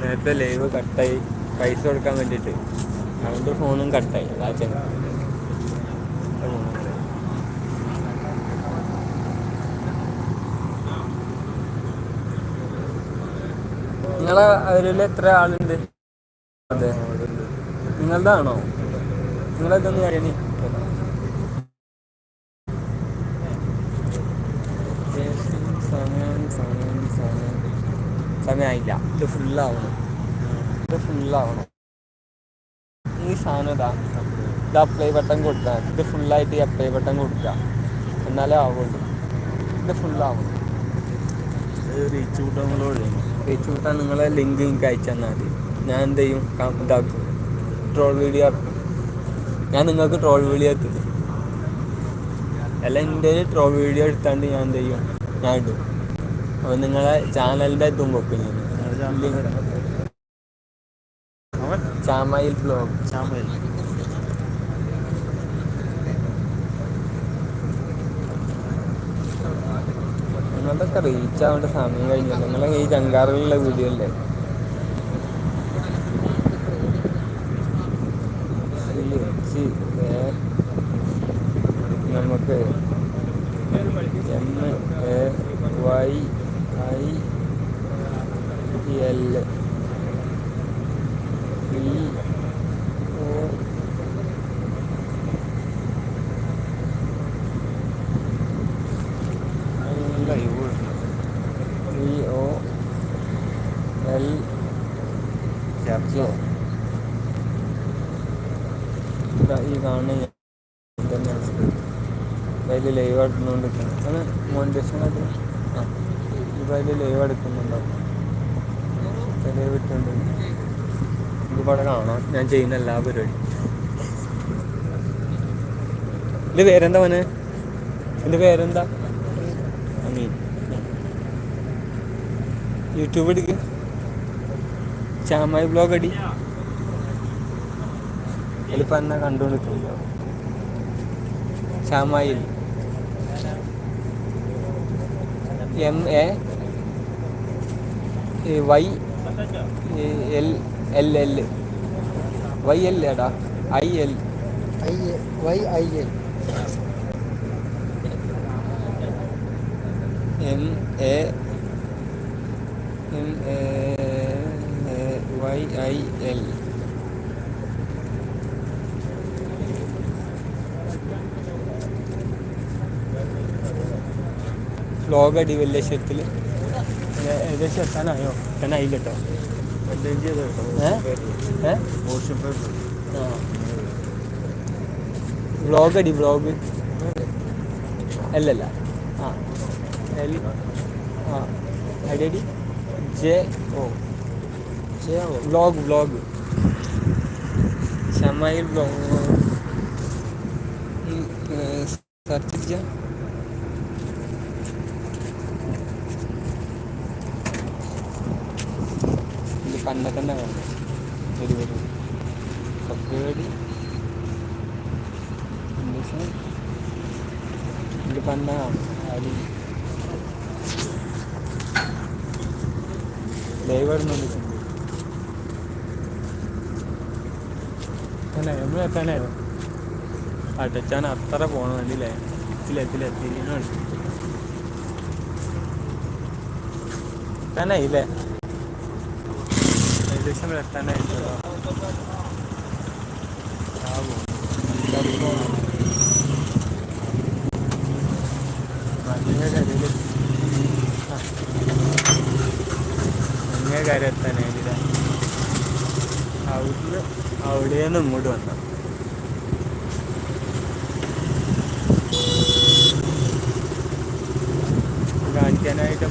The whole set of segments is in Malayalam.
നേരത്തെ ലൈവ് കട്ടായി പൈസ കൊടുക്കാൻ വേണ്ടിയിട്ട്. അവന്റെ ഫോണും കട്ടായി അച്ഛൻ നിങ്ങളെ അവരിൽ എത്ര ആളുണ്ട്? അതെ. നിങ്ങളതാണോ നിങ്ങളെന്തൊന്നും കാര്യം സമയം സമയം സമയം സമയമായില്ല ഇത് ഫുള്ളാവണം ഇത് ഫുള്ളാവണം ഈ സാധനം ഇതാ. ഇത് അപ്ലൈ ബട്ടൺ കൊടുത്താൽ ഇത് ഫുള്ളായിട്ട് ഈ അപ്ലൈ ബട്ടൺ കൊടുക്കുക. എന്നാലേ ആവുള്ളൂ. ഇത് ഫുള്ളാവണം റീച്ച് കൂട്ടാൻ റീച്ച് കൂട്ടാൻ നിങ്ങളെ ലിങ്ക് എനിക്ക് അയച്ചു തന്നാൽ മതി. ഞാൻ എന്ത് ചെയ്യും? ഇതാക്കും. ട്രോൾ വീഡിയോ ആക്കും. ഞാൻ നിങ്ങൾക്ക് ട്രോൾ വീഡിയോ എത്തും അല്ല എന്റെ ട്രോൾ വീഡിയോ എടുത്താണ്ട് ഞാൻ എന്ത് ചെയ്യും? ഞാൻ ഇടും. അപ്പോൾ നിങ്ങളെ ചാനലിന്റെ തുമ്പൊക്കെ ചാമയിൽ ബ്ലോഗ് ചാമയിൽ. നിങ്ങളുടെയൊക്കെ റീച്ച് ആവേണ്ട സമയം കഴിഞ്ഞു. നിങ്ങളെ ഈ ചങ്കാറുകളിലെ വീഡിയോ അല്ലേ? നമുക്ക് M A Y I L E O live E O ഇതാ ഈ ലൈവ് എടുക്കുന്നുണ്ടാവും ലൈവ് കാണാം. ഞാൻ ചെയ്യുന്ന എല്ലാ പരിപാടി എന്റെ പേരെന്താ മോനെ? എന്റെ പേരെന്താ? യൂട്യൂബ് എടുക്ക്. ചാമായി ബ്ലോഗ് അടി. എളുപ്പം എന്നാ കണ്ടുകൊണ്ടിരിക്കുന്നുണ്ടോ ചാമായിൽ. M A Y L L L Y L എടാ I L I Y I L M A M A Y I L vlog അടി വലിയ ശരത്തിൽ ഏകദേശം എത്താനായോ? എത്താനായില്ല കേട്ടോ ഏ? ഏ? ഓഷൻ പേപ്പർ ആ. വ്ളോഗ് അടി വ്ളോഗ് അല്ലല്ല. ആ. എൽ ആ. അടി J O J O. Vlog vlog ഷമയിൽ vlog search ചെയ്യാം ഇത് കണ്ട തന്നെ വേണം ഒരു വരും സബ്വേഡ് ഇത് പന്ന അരി ലൈവ് വരുന്നുണ്ട് തന്നെ അടച്ചാൻ അത്ര പോകണം വേണ്ടിയില്ലേ? എത്തിലെത്തിലെത്തി എത്താനായില്ലേ? ഏകദേശം എത്താനായിട്ടോ നല്ല കാര്യം എത്താനായില്ല? അവിടുന്ന് അവിടെയാണ് ഇങ്ങോട്ട് വന്ന. കാണിക്കാനായിട്ട്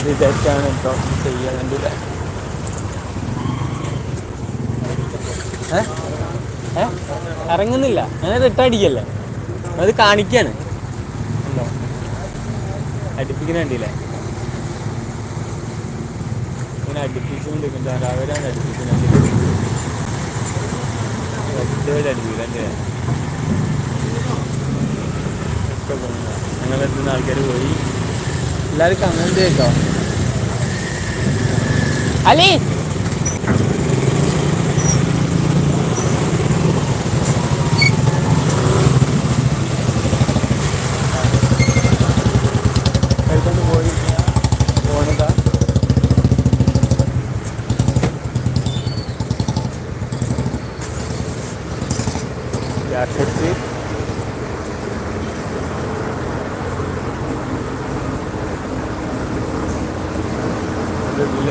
ഇത് തെറ്റാണ് കേട്ടോ. ചെയ്യണമെങ്കിൽ ഏ? ഏ? ഇറങ്ങുന്നില്ല. അങ്ങനെ റിട്ടടിക്കല്ലേ അത് കാണിക്കാണ്. ഉണ്ടോ? അടുപ്പിക്കുന്ന കണ്ടില്ലേ? ഇങ്ങനെ അടുപ്പിച്ചുകൊണ്ടിരിക്കുന്നത് അവരാണ് എന്റെ ഞങ്ങളെത്തുന്ന ആൾക്കാർ പോയി. എല്ലാവർക്കും അങ്ങനെ കേട്ടോ. അലി എടുത്തോണ്ട് പോയി പോണതാ ജാക്കറ്റ്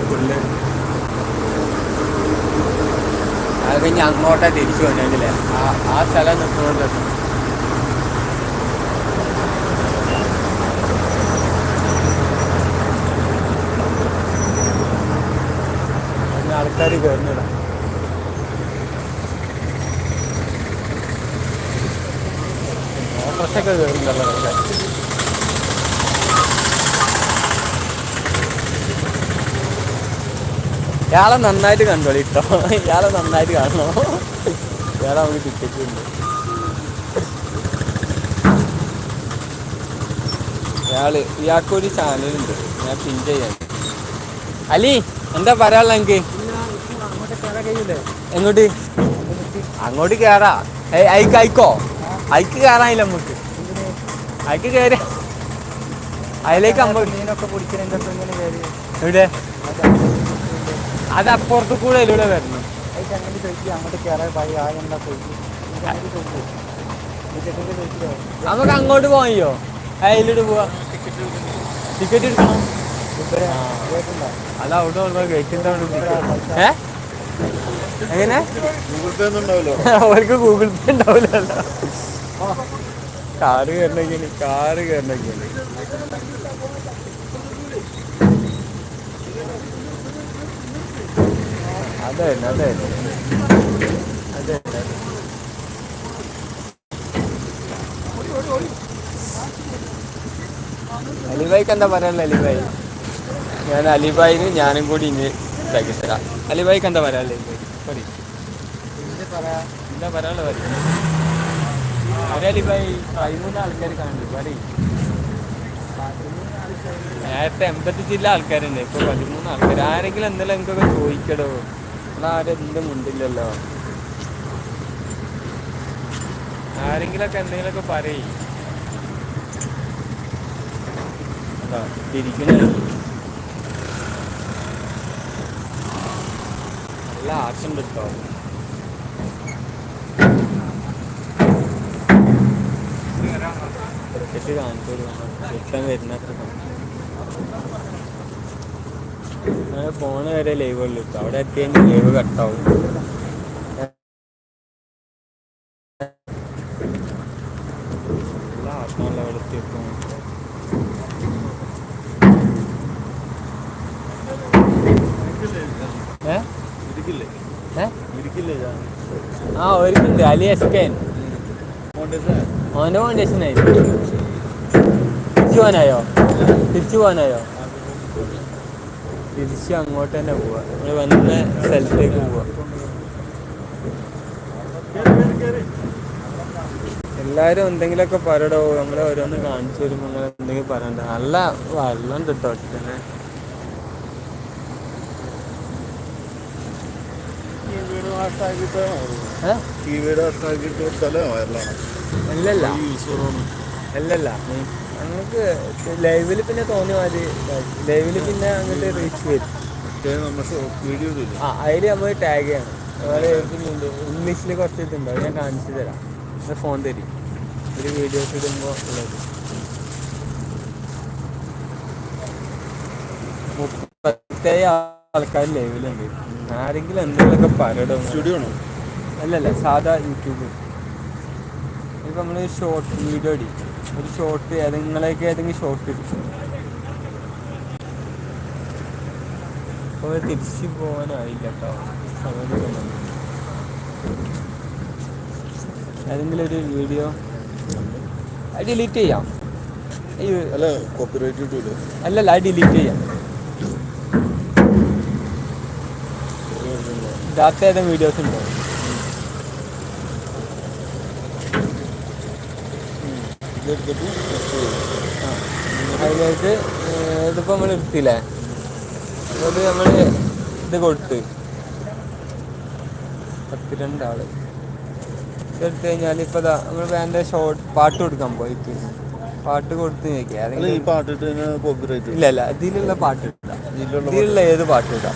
ഫുള്ള് അത് കഴിഞ്ഞ് അങ്ങോട്ടാ തിരിച്ചു വന്നിട്ടില്ലേ ആ ആ സ്ഥലം നിൽക്കുന്നത് ആൾക്കാർ കയറുന്നില്ല ഓട്ടോസൊക്കെ കയറുന്നല്ലോ ഇയാളെ നന്നായിട്ട് കണ്ടോളി കേട്ടോ ഇയാളെ നന്നായിട്ട് കാണണോ. ഇയാളെ നമുക്ക് ടിക്കറ്റ് ഉണ്ട് ഇയാൾ ഇയാൾക്കൊരു ചാനലുണ്ട്. ഞാൻ പിൻ ചെയ്യാൻ അലി എന്താ പറയാനുള്ള എനിക്ക് എങ്ങോട്ട്? അങ്ങോട്ട് കയറാ അയക്ക് അയക്കോ അയക്ക് കയറാനില്ല നമുക്ക്. അയക്ക് കയറി അതിലേക്ക് അമ്പത് മീനൊക്കെ ഒപ്പം എവിടെ? അത് അപ്പുറത്ത് കൂടെ അതിലൂടെ വരണം നമുക്ക് അങ്ങോട്ട് പോയോ അതിലൂടെ പോവാ. ടിക്കറ്റ് എടുക്കണം? അത് അവിടെ ഉള്ള ഗേറ്റിന്റെ ഏ? എങ്ങനെ? ഉണ്ടാവില്ലോ അവർക്ക് ഗൂഗിൾ പേ ഉണ്ടാവില്ലല്ലോ. കാറ് കയറണമെങ്കിൽ കാറ് കയറണമെങ്കിൽ. അതെ അതെ അതെ അലിബായിക്ക് എന്താ പറയാനുള്ള അലിബായി? ഞാൻ അലിബായിന് ഞാനും കൂടി ഇനി ഇതാക്കി തരാം. അലിബായിക്ക് എന്താ പറയാനുള്ള പറയും ഇത് പറയാ? എന്താ പറയാനുള്ള പറയും. അലിബായി പതിമൂന്ന് ആൾക്കാർ കാണുന്നു പറയും. നേരത്തെ എൺപത്തി ജില്ല ആൾക്കാരുണ്ട് ഇപ്പൊ പതിമൂന്ന് ആൾക്കാർ ആരെങ്കിലും എന്തെങ്കിലും എനിക്കൊക്കെ ചോദിക്കടോ? നമ്മളാരും എന്തും മുണ്ടില്ലല്ലോ. ആരെങ്കിലൊക്കെ എന്തെങ്കിലുമൊക്കെ പറയും. നല്ല ആക്ഷൻ കിട്ടോ ടിക്കറ്റ് കാണിച്ചു കിട്ടാൻ വരുന്നത്ര അങ്ങനെ പോണ വരെ ലൈവ് ഉള്ളു. ഇപ്പൊ അവിടെ എത്തിയെങ്കിൽ ലൈവ് കട്ടാവും ആ ഒരുക്കുണ്ട്. അലി എസ്കേൻ. ഓന്റെ ഫൗണ്ടേഷൻ ആയി. തിരിച്ചു പോകാനായോ? തിരിച്ചു പോകാനായോ? തിരിച്ച് അങ്ങോട്ട് തന്നെ പോവാ. നമ്മൾ വന്ന സ്ഥലത്തേക്ക് പോവാ. എല്ലാരും എന്തെങ്കിലുമൊക്കെ പറയടോ. നമ്മളെ ഓരോന്ന് കാണിച്ചു വരുമ്പോൾ അങ്ങനെ എന്തെങ്കിലും പറയണ്ട. നല്ല വെള്ളം കിട്ടോ തന്നെ അല്ലല്ല. അല്ലല്ല. നമുക്ക് ലൈവിൽ പിന്നെ തോന്നിയ മാതിരി ലൈവിൽ പിന്നെ അങ്ങോട്ട് റീച്ച് വരും. ആ അതിൽ നമ്മൾ ടാഗ് ചെയ്യണം. അതുപോലെ ഇതിലുണ്ട് ഇംഗ്ലീഷിൽ കുറച്ച് ഇതുണ്ട്. ഞാൻ കാണിച്ചു തരാം. ഫോൺ തരും. ഒരു വീഡിയോസ് ഇടുമ്പോൾ ഉള്ളത്. മുപ്പത്തേഴ് ആൾക്കാർ ലൈവിലുണ്ട് ആരെങ്കിലും എന്തെങ്കിലുമൊക്കെ പറയണം. സ്റ്റുഡിയോ ആണോ? അല്ലല്ല സാധാ യൂട്യൂബ് ഇപ്പം നമ്മൾ ഷോർട്ട് വീഡിയോ അടി ഒരു ഷോർട്ട് ഏതെങ്കിലേക്ക് ഏതെങ്കിലും ഷോർട്ട് ഇടും. അപ്പോൾ തിരിച്ചു പോകാനായില്ല കേട്ടോ ഏതെങ്കിലും ഒരു വീഡിയോ അത് ഡിലീറ്റ് ചെയ്യാം. അല്ല കോപ്പിറൈറ്റ് കിട്ടൂല അല്ലല്ല അത് ഡിലീറ്റ് ചെയ്യാം. ഡാറ്റ ഏതെങ്കിലും വീഡിയോസ് ഉണ്ടോ? ഇതെടുത്തിട്ട്. അതിലേക്ക് ഏഹ്, ഇതിപ്പോ നമ്മൾ എടുത്തില്ലേ? അത് നമ്മൾ ഇത് കൊടുത്ത്. പത്ത് രണ്ടാൾ ഇതെടുത്ത് കഴിഞ്ഞാൽ ഇപ്പൊ നമ്മൾ വേണ്ട ഷോർട്ട് പാട്ട് കൊടുക്കാൻ പോയിട്ട്. പാട്ട് കൊടുത്ത് നോക്കിയാ അല്ല ഈ ഏതെങ്കിലും പാട്ടിട്ട് കോപ്പിറൈറ്റ് ഇല്ല ഇല്ല ഇതിലുള്ള പാട്ട് ഇടാം. ഇതിലുള്ള ഏത് പാട്ടും ഇടാം?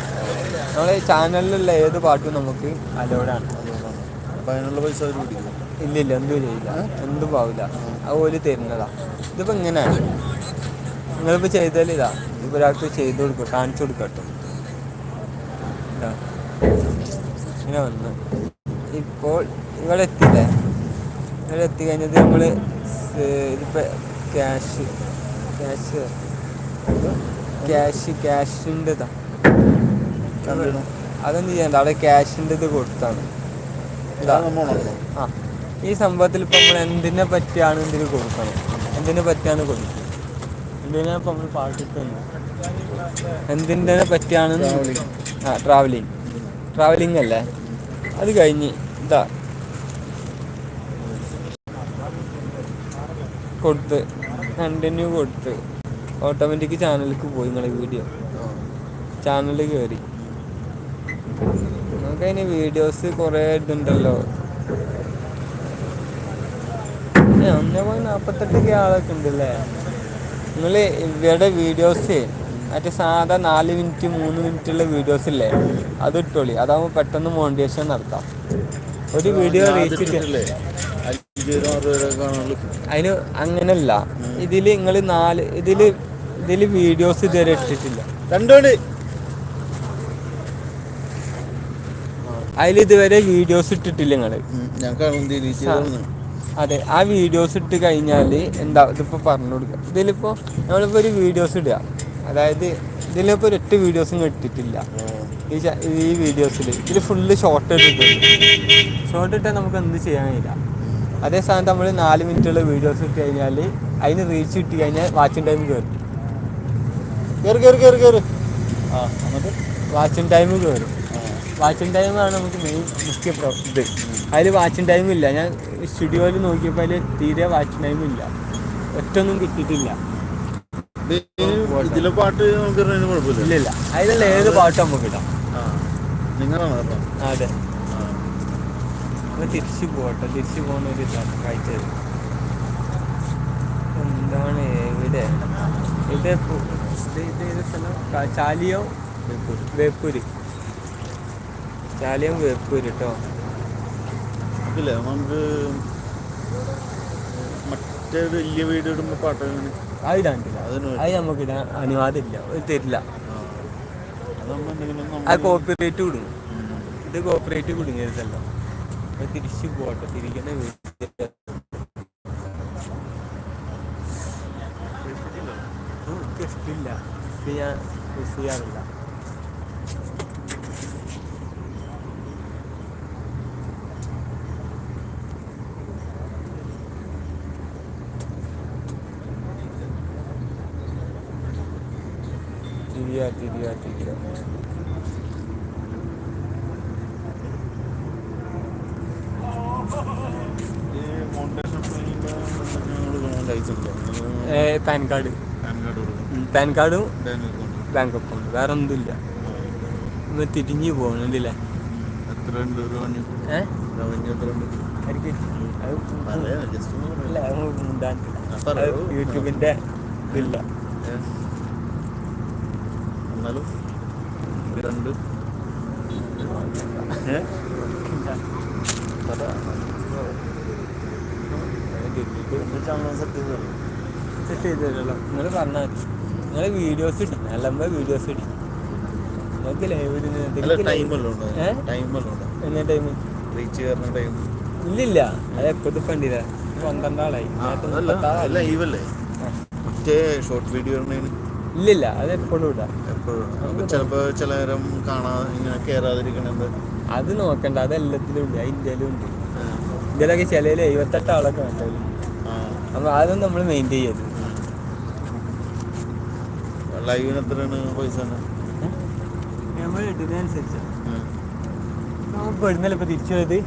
നമ്മളെ ചാനലിലുള്ള ഏത് പാട്ടും നമുക്ക് അലോഡാണ് അതിനുള്ള പൈസ അവർ പിടിക്കും. ഇല്ല ഇല്ല എന്തും ചെയ്യില്ല. എന്തും പാവില്ല. അത് ഓൽ തരുന്നതാ. ഇതിപ്പോ ഇങ്ങനെയാണ്. നിങ്ങളിപ്പോ ചെയ്താൽ ഇതാ. ഇപ്പൊ ഒരാൾക്ക് ചെയ്ത് കൊടുക്കും കാണിച്ചു കൊടുക്കട്ടോ ഇങ്ങനെ വന്ന്. ഇപ്പോൾ ഇവിടെ എത്തിയില്ലേ? കഴിഞ്ഞത് നമ്മൾ സ് ഇതിപ്പോ ക്യാഷ് ക്യാഷ്. ക്യാഷ് ക്യാഷിന്റെ ഇതാ. അതൊന്നും ചെയ്യണ്ട? അവിടെ ക്യാഷിന്റെ ഇത് കൊടുത്താണ്. ആ. ഈ സംഭവത്തിൽ ഇപ്പം നമ്മൾ എന്തിനെ പറ്റിയാണ് ഇതിൽ കൊടുക്കണം? എന്തിനെ പറ്റിയാണ് കൊടുക്കുന്നത് എന്തിനാ ഇപ്പം നമ്മൾ പാട്ടിട്ടുണ്ട് എന്തിനെ പറ്റിയാണ്. ആ ട്രാവലിംഗ് ട്രാവലിംഗ് അല്ലേ? അത് കഴിഞ്ഞ് ഇതാ. കൊടുത്ത് കണ്ടിന്യൂ കൊടുത്ത്. ഓട്ടോമാറ്റിക് ചാനലിലേക്ക് പോയി നിങ്ങളെ വീഡിയോ ചാനലിൽ കയറി നമുക്ക് അതിന് വീഡിയോസ് കുറേ ഇതുണ്ടല്ലോ. ഒന്നേ പോയിന്റ് നാൽപ്പത്തെട്ട് കെ ആളൊക്കെ ഉണ്ടല്ലേ നിങ്ങൾ ഇവയുടെ വീഡിയോസ് മറ്റേ സാധാ നാല് മിനിറ്റ് മൂന്ന് മിനിറ്റ് ഉള്ള വീഡിയോസ് ഇല്ലേ അത് ഇട്ടോളി അതാവുമ്പോൾ പെട്ടെന്ന് മോണ്ടിയേഷൻ നടത്താം. ഒരു വീഡിയോ അതിന് അങ്ങനല്ല. ഇതിൽ നിങ്ങൾ നാല് ഇതിൽ ഇതിൽ വീഡിയോസ് ഇതുവരെ ഇട്ടിട്ടില്ല. രണ്ടുപേര്. അതിൽ ഇതുവരെ വീഡിയോസ് ഇട്ടിട്ടില്ല നിങ്ങൾ അതെ ആ വീഡിയോസ് ഇട്ട് കഴിഞ്ഞാൽ എന്താ ഇതിപ്പോൾ പറഞ്ഞു കൊടുക്കുക ഇതിലിപ്പോൾ നമ്മളിപ്പോൾ ഒരു വീഡിയോസ് ഇടുക. അതായത് ഇതിലിപ്പോൾ ഒരൊറ്റ വീഡിയോസും ഇട്ടിട്ടില്ല. ഈ ഈ വീഡിയോസിൽ ഇതിൽ ഫുള്ള് ഷോർട്ട് ഇട്ടിട്ടുണ്ട്. ഷോർട്ട് ഇട്ടാൽ നമുക്ക് എന്ത് ചെയ്യാൻ കഴിയില്ല. അതേ സ്ഥാനത്ത് നമ്മൾ നാല് മിനിറ്റുള്ള വീഡിയോസ് ഇട്ട് കഴിഞ്ഞാൽ അതിന് റീച്ച് കിട്ടി കഴിഞ്ഞാൽ വാച്ചിങ് ടൈം കയറും കയറി കയറി കയറി കയറി ആ നമുക്ക് വാച്ചിങ് ടൈം കയറും വാച്ചിങ് ടൈമാണ് നമുക്ക് മെയിൻ മുഖ്യ ഇത്. അതിൽ വാച്ചിങ് ടൈം ഇല്ല. ഞാൻ സ്റ്റുഡിയോയിൽ നോക്കിയപ്പോൾ അതിൽ തീരെ വാച്ചിങ് ടൈം ഇല്ല. ഒറ്റൊന്നും കിട്ടിയിട്ടില്ല. ഇത് ഇതിലെ പാട്ട് നമുക്ക് കുഴപ്പമില്ല. ഇല്ല ഇല്ല. അതിലുള്ള ഏത് പാട്ടും നമുക്ക് ഇടാം. നിങ്ങളാണ് അതെ. തിരിച്ചു പോട്ടെ തിരിച്ചു പോകുന്ന ഒരു ഇതാണ്. കാഴ്ച എന്താണ്? ഇവിടെ ഇത് ഇത് സ്ഥലം? ചാലിയോ? ചാലിയോ വേപ്പൂര്. ചാലിയം വേപ്പൂര് കേട്ടോ ഇല്ല നമുക്ക് മറ്റേ വലിയ വീട് ഇടുമ്പോൾ പാട്ട് അതിലാണ്ടില്ല അതിന് അത് നമുക്ക് ഇടാൻ അനുവാദമില്ല അത് തരില്ല. അത് കോപ്പറേറ്റ് കൊടുക്കും ഇത് കോപ്പറേറ്റ് കുടുങ്ങിയതല്ലോ. അപ്പൊ തിരിച്ചു പോട്ടെ തിരിക്കുന്ന വീട്ടിൽ ഇല്ല ഇത് ഞാൻ യൂസ് ചെയ്യാറില്ല. തിരിയാ തിരിയാ തിരിയാ PAN card. PAN card bank account. വേറെ ഒന്നും ഒന്നുമില്ല ഒന്ന് തിരിഞ്ഞു പോകണില്ലേ യൂട്യൂബിന്റെ ഉണ്ട് റവന്യൂ ഏ റവന്യൂ എത്ര ഉണ്ട് ആർക്ക്? അത് പറയാ ജസ്റ്റ് ഒന്ന് ഇല്ല, പറയാം അത് മുണ്ടാൻ. ആ, പറയൂ. അത് യൂട്യൂബിന്റെ ഇതില്ല ഏ. എന്നാലും രണ്ട്. സെറ്റ് ചെയ്ത് തരുമല്ലോ നിങ്ങൾ പറഞ്ഞാൽ മതി നിങ്ങൾ വീഡിയോസ് ഇടും അല്ലമ്പോ വീഡിയോസ് ഇടും നിങ്ങൾക്ക് ലൈവ് എന്ന ടൈം ടൈം ഇല്ലില്ല. അത് എപ്പോഴത്തെ കണ്ടില്ല. പന്ത്രണ്ടാളായി. ഇല്ലില്ല. അത് എപ്പോഴും ഇടാം. എപ്പോഴും ചിലപ്പോൾ ചില നേരം കാണാ ഇങ്ങനെ കയറാതിരിക്കണത് അത് നോക്കണ്ട അത് എല്ലാത്തിലും ഉണ്ട് അത് ഇന്ത്യയിലും ഉണ്ട്. ഇതിലൊക്കെ ചിലയിൽ എഴുപത്തെട്ട് ആളൊക്കെ ഉണ്ടാവും അപ്പോൾ അതൊന്നും നമ്മൾ മെയിന്റെയിൻ ചെയ്യരുത്. ലൈവിന് എത്രയാണ് പൈസ നമ്മൾ ഇടുന്നതനുസരിച്ച്. നമുക്ക് ഇവിടുന്നല്ലേ ഇപ്പോൾ തിരിച്ചു പോയത്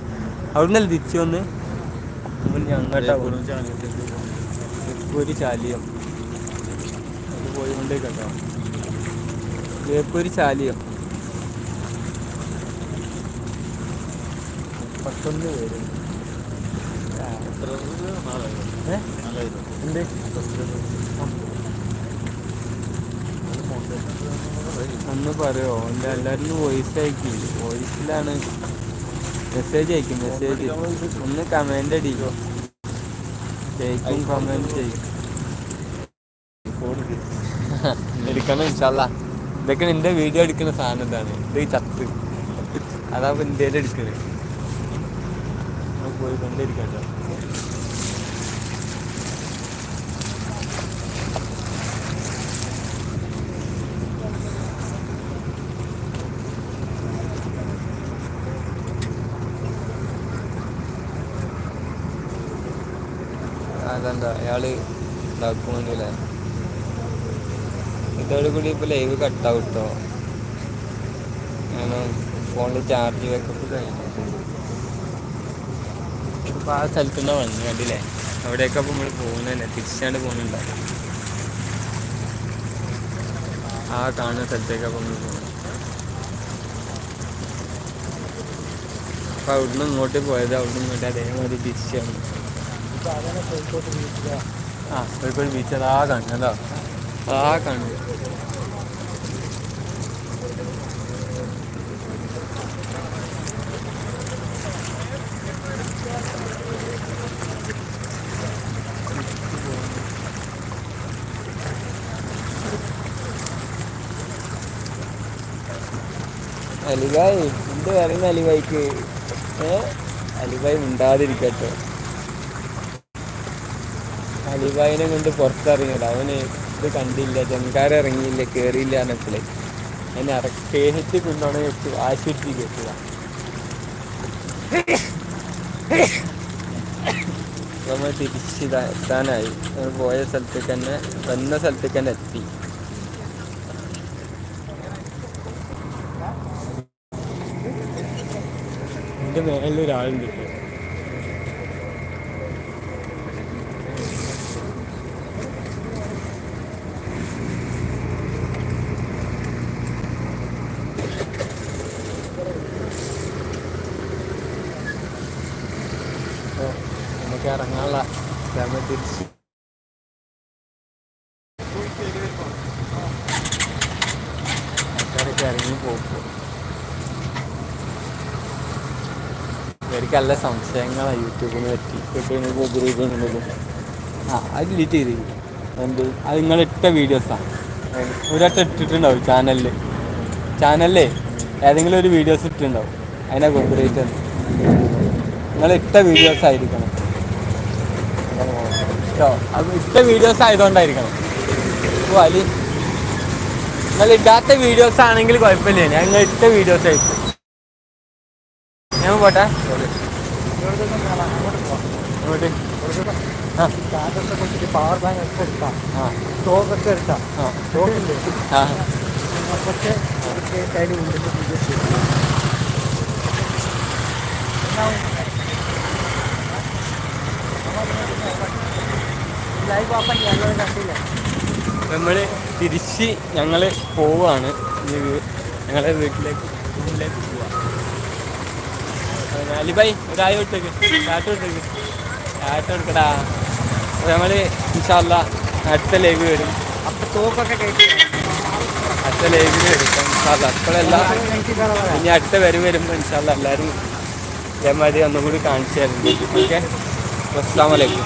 അവിടുന്നല്ല തിരിച്ചു വന്ന്? നമ്മൾ ഞങ്ങോട്ടാ വേപ്പൂര് ചാലിയം. അത് പോയി കേട്ടോ വേപ്പൂര് ചാലിയം? പത്തൊന്ന് പേര്? എന്ത്? ഒന്ന് പറയോ? എന്റെ എല്ലാവരും വോയിസ് അയക്കി. വോയിസിലാണ് മെസ്സേജ് അയക്കും മെസ്സേജ് ഒന്ന് കമന്റ് അടിക്കോ കമന്റ് കമന്റ് ചെയ്യും എടുക്കണം ഇൻഷല്ല ഇതൊക്കെ നിന്റെ വീഡിയോ എടുക്കുന്ന സാധനം എന്താണ്? ഇത് ചത്ത്. അതാ ഇപ്പൊ ഇന്ത്യയിൽ എടുക്കുന്നത് പോയി കൊണ്ടിരിക്കട്ടോ അതെന്താ? അയാൾ ഡോക്യുമെന്റില്ലേ ഇതോട് കൂടി ഇപ്പൊ ലൈവ് കേട്ടോ കാരണം ഫോണിൽ ചാർജ് വെക്കപ്പ് കഴിഞ്ഞിട്ടുണ്ട് ഇപ്പൊ ആ സ്ഥലത്തുനിന്ന് വന്നു കണ്ടില്ലേ? അവിടെയൊക്കെ അപ്പൊ നമ്മൾ പോകുന്നതന്നെ തിരിച്ചാണ്ട് പോകുന്നുണ്ടാവും ആ കാണുന്ന സ്ഥലത്തേക്ക് അപ്പൊ നമ്മൾ പോകുന്നത്. അപ്പൊ അവിടുന്ന് ഇങ്ങോട്ട് പോയത് അവിടുന്ന് ഇങ്ങോട്ട് അതേമാതിരി തിരിച്ചാണ് ആ കോഴിക്കോട് ബീച്ച് അതാ കാണുന്നതോ ആ കാണുന്നത് അലിബായ് എന്ത് പറയുന്ന അലിബായിക്ക്? ഏ? അലിബായ് മിണ്ടാതിരിക്കട്ടോ. അലിബായിനെ കൊണ്ട് പുറത്തിറങ്ങിയത്. അവന് കണ്ടില്ല ജങ്കാര ഇറങ്ങിയില്ല കേറിയില്ല എന്നപ്പോഴേ എന്നെ അറ കൊണ്ടാണ് ആശുപത്രി കെട്ടുക നമ്മൾ തിരിച്ചിതാ എത്താനായി. പോയ സ്ഥലത്തേക്ക് തന്നെ വന്ന സ്ഥലത്തേക്ക് തന്നെ എത്തി. എന്റെ മേലിൽ ഒരാളുണ്ട് ഇപ്പോൾ അപ്പോൾ നമുക്ക് ഇറങ്ങാനുള്ള നമ്മൾ തിരിച്ച് ആൾക്കാരൊക്കെ ഇറങ്ങി പോകും ഇവർക്ക് നല്ല സംശയങ്ങളാണ് യൂട്യൂബിനെ പറ്റി. യൂട്യൂബിനെ ഉപയോഗിക്കുന്നതും ആ അത് ഡിലീറ്റ് ചെയ്ത് എന്ത്? അത് നിങ്ങൾ ഇട്ട വീഡിയോസാണ് ഒരൊറ്റ ഇട്ടിട്ടുണ്ടാവും ചാനലിൽ ചാനലിലേ ഏതെങ്കിലും ഒരു വീഡിയോസ് ഇട്ടിട്ടുണ്ടാവും. അതിനെ കോപ്പറേറ്റ് നിങ്ങൾ ഇട്ട വീഡിയോസ് ആയിരിക്കണം. കേട്ടോ അത് ഇഷ്ട വീഡിയോസ് ആയതുകൊണ്ടായിരിക്കണം. ഓ അലി. നിങ്ങൾ ഇടാത്ത വീഡിയോസ് ആണെങ്കിൽ കുഴപ്പമില്ല. ഞങ്ങൾ ഇട്ട വീഡിയോസ് ആയിരിക്കും. ഞാൻ പോട്ടെ. ഇങ്ങോട്ട് പവർ ബാങ്ക് ഒക്കെ വിചാരിച്ചു ലൈവ് ഓപ്പൺ ഞങ്ങൾ കണ്ടില്ല നമ്മൾ തിരിച്ച് ഞങ്ങൾ പോവാണ്. ഞങ്ങളെ വീട്ടിലേക്ക് വീട്ടിലേക്ക് പോവാം. അലിബായി ഒരായ വിട്ടേക്ക് ചാട്ട് വിട്ടേക്ക് ചാട്ട് എടുക്കടാ. നമ്മൾ ഇൻഷാല്ല അടുത്ത ലൈവ് വരും. അപ്പം തോക്കൊക്കെ കഴിക്കും അടുത്ത ലൈവ് വരും ഇൻഷാല്ല അപ്പോഴെല്ലാം ഇനി അടുത്ത വരും വരുമ്പോൾ ഇൻഷാല്ല എല്ലാവരും ഇതേമാതിരി ഒന്നും കൂടി കാണിച്ചു തരുന്നുണ്ട് ഓക്കെ? അസ്സാം വലൈക്കും